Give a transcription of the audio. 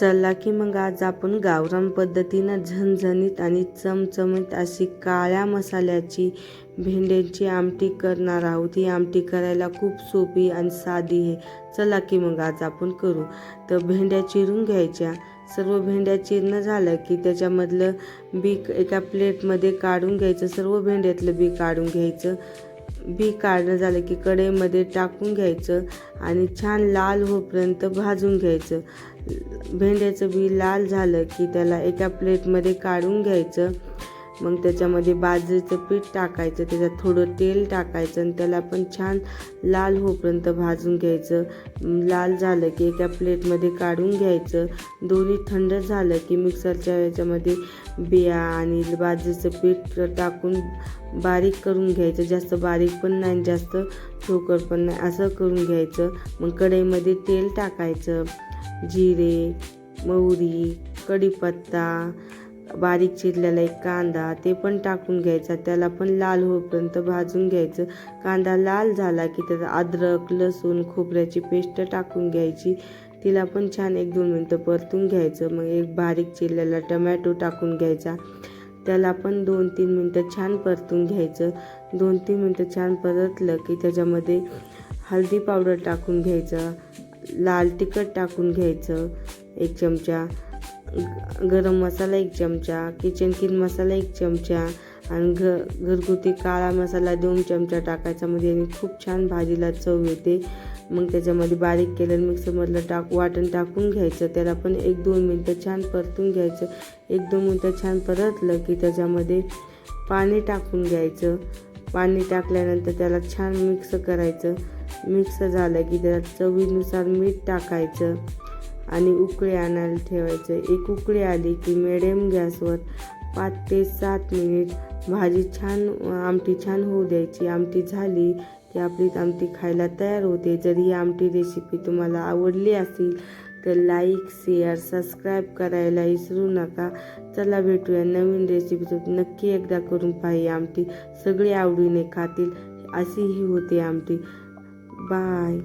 चला की मग आज आपण गावरान पद्धतीनं झणझणीत आणि चमचमीत अशी काळ्या मसाल्याची भेंड्यांची आमटी करणार आहोत. ही आमटी करायला खूप सोपी आणि साधी आहे. चला की मग आज आपण करू. तर भेंड्या चिरून घ्यायच्या. सर्व भेंड्या चिरणं झालं की त्याच्यामधलं बी एका प्लेटमध्ये काढून घ्यायचं. सर्व भेंड्यातलं बी काढून घ्यायचं. बी काढणं झालं की कढईमध्ये टाकून घ्यायचं आणि छान लाल होईपर्यंत भाजून घ्यायचं. भेंड्याचं बी लाल झालं की त्याला एका प्लेटमध्ये काढून घ्यायचं. मग त्याच्यामध्ये बाजरीचं पीठ टाकायचं त्याच्यात थोडं तेल टाकायचं आणि त्याला पण छान लाल होपर्यंत भाजून घ्यायचं. लाल झालं की एका प्लेटमध्ये काढून घ्यायचं. दोन्ही थंड झालं की मिक्सरच्या याच्यामध्ये बिया आणि बाजरीचं पीठ टाकून बारीक करून घ्यायचं. जास्त बारीक पण नाही जास्त ठोकर पण नाही. असं करून घ्यायचं. मग कढईमध्ये तेल टाकायचं. जिरे मोहरी कढीपत्ता बारीक चिरलेला एक कांदा ते पण टाकून घ्यायचा. त्याला पण लाल होईपर्यंत भाजून घ्यायचं. कांदा लाल झाला की त्यात अद्रक लसूण खोबऱ्याची पेस्ट टाकून घ्यायची. तिला पण छान एक दोन मिनटं परतून घ्यायचं. मग एक बारीक चिरलेला टमॅटो टाकून घ्यायचा. त्याला पण दोन तीन मिनटं छान परतून घ्यायचं. दोन तीन मिनटं छान परतलं की त्याच्यामध्ये हळदी पावडर टाकून घ्यायचं. लाल तिखट टाकून घ्यायचं एक चमचा. गरम मसाला एक चमचा किचन किंग मसाला एक चमचा आणि घ घरगुती काळा मसाला दोन चमचा टाकायचा. मध्ये आणि खूप छान भाजीला चव येते. मग त्याच्यामध्ये बारीक केलेलं मिक्सरमधलं टाक वाटण टाकून घ्यायचं. त्याला पण एक दोन मिनटं छान परतून घ्यायचं. एक दोन मिनटं छान परतलं की त्याच्यामध्ये पाणी टाकून घ्यायचं. पाणी टाकल्यानंतर त्याला छान मिक्स करायचं. मिक्स झालं की त्याला चवीनुसार मीठ टाकायचं. आणि उकळी आणायला ठेवायचं. एक उकळी आली की मिडियम गॅसवर पाच ते सात मिनिट भाजी छान आमटी छान होऊ द्यायची. आमटी झाली की आपली आमटी खायला तयार होते. जर ही आमटी रेसिपी तुम्हाला आवडली असेल तर लाईक शेअर सबस्क्राईब करायला विसरू नका. चला भेटूया नवीन रेसिपी नक्की एकदा करून पाही आमटी. सगळी आवडीने खातील. अशी ही होते आमटी. बाय